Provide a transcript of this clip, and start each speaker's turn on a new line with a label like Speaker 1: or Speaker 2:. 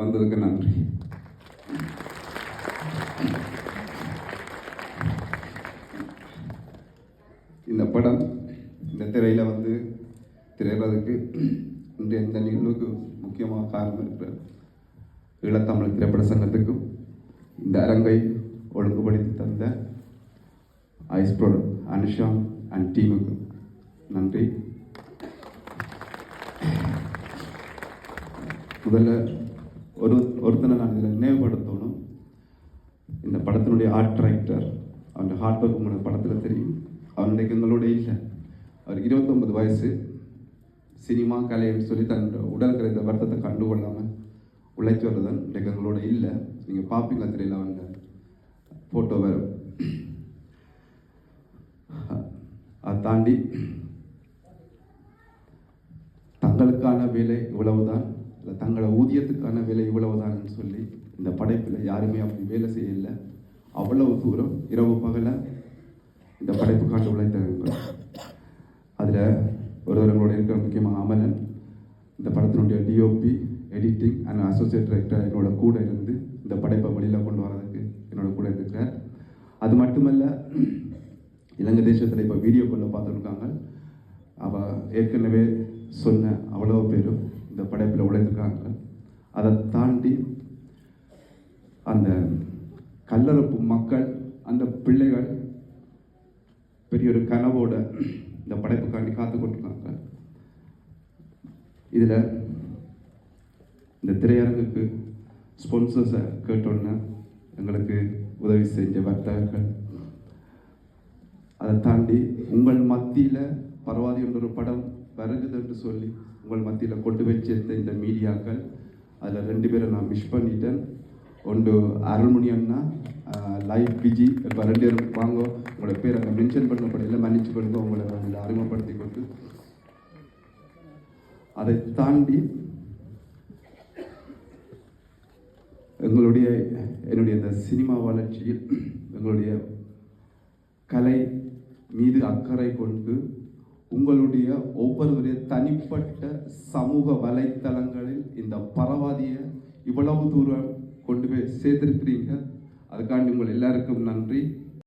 Speaker 1: வந்ததுக்கு நன்றி. இந்த படம் இந்த திரையில் வந்து திரையிறதுக்கு இன்றைய இந்த நிகழ்வுக்கு முக்கியமாக காரணம் இருக்கிற ஈழத்தமிழ் திரைப்பட சங்கத்துக்கும் இந்த அரங்கை ஒழுங்குபடுத்தி தந்த ஐஸ்ப்ரோ அனுஷா அண்ட் டீமுக்கு நன்றி. முதல்ல ஒரு ஒருத்தனை நான் இதில் நினைவுபடுத்தணும். இந்த படத்தினுடைய ஆர்ட் ரைட்டர் அவனுடைய ஹார்ட் ஒர்க் உங்களுக்கு படத்தில் தெரியும். அவனுடைய எங்களோட இல்லை. அவர் இருபத்தொம்பது வயசு. சினிமா கலைன்னு சொல்லி தன்னுடைய உடல் கலைத்த வருத்தத்தை கண்டுகொள்ளாமல் உழைச்சி வர்றதன் இன்றைக்கு எங்களோட இல்லை. நீங்கள் பார்ப்பீங்க தெரியல அவங்க ஃபோட்டோ வரும் அதை தாண்டி தங்களுக்கான வேலை இவ்வளவுதான். இல்லை தங்களோட ஊதியத்துக்கான வேலை இவ்வளவுதான்னு சொல்லி இந்த படைப்பில் யாருமே அப்படி வேலை செய்யல. அவ்வளவு தூரம் இரவு பகலை இந்த படைப்புக்காண்டு உழைத்தவங்க அதில் ஒருவர்களோட இருக்கிற முக்கியமாக அமலன் இந்த படத்தினுடைய DOP editing and associate director என்னோட கூட இருந்து இந்த படைப்பை வெளியில் கொண்டு வரதுக்கு என்னோட கூட இருக்கிறார். அது மட்டுமல்ல இலங்கை தேசத்தில் இப்போ வீடியோ பார்த்துருக்காங்க. அவள் ஏற்கனவே சொன்ன அவ்வளோ பேரும் இருக்காங்க அதை தாண்டி அந்த கல்லறுப்பு மக்கள் அந்த பிள்ளைகள் பெரிய ஒரு கனவோட இந்த படைப்புக்காண்டி காத்து கொண்டிருக்காங்க. இதில் இந்த திரையரங்குக்கு ஸ்பான்சர்ஸை கேட்டோன்னே எங்களுக்கு உதவி செஞ்ச வர்த்தகர்கள். அதை தாண்டி உங்கள் மத்தியில் பரவாதி என்ற ஒரு படம் வருகுது சொல்லி உங்கள் மத்தியில் கொண்டு வச்சிருந்த இந்த மீடியாக்கள் அதில் ரெண்டு பேரை நான் மிஸ் பண்ணிட்டேன். ஒன்று அருள்மணி அண்ணா லைவ் பிஜி. இப்போ ரெண்டு பேரும் வாங்க உங்களோட பேர் அங்கே மென்ஷன் பண்ணப்படையில் மன்னிச்சு பண்ணுங்க உங்களை நான் அறிமுகப்படுத்தி கொண்டு. அதை தாண்டி எங்களுடைய என்னுடைய இந்த சினிமா வளர்ச்சியில் எங்களுடைய கலை மீது அக்கறை கொண்டு உங்களுடைய ஒவ்வொருவருடைய தனிப்பட்ட சமூக வலைத்தளங்களில் இந்த பரவாதியை இவ்வளவு தூரம் கொண்டு போய் சேர்த்திருக்கிறீங்க. அதுக்காண்டி உங்கள் எல்லாருக்கும் நன்றி.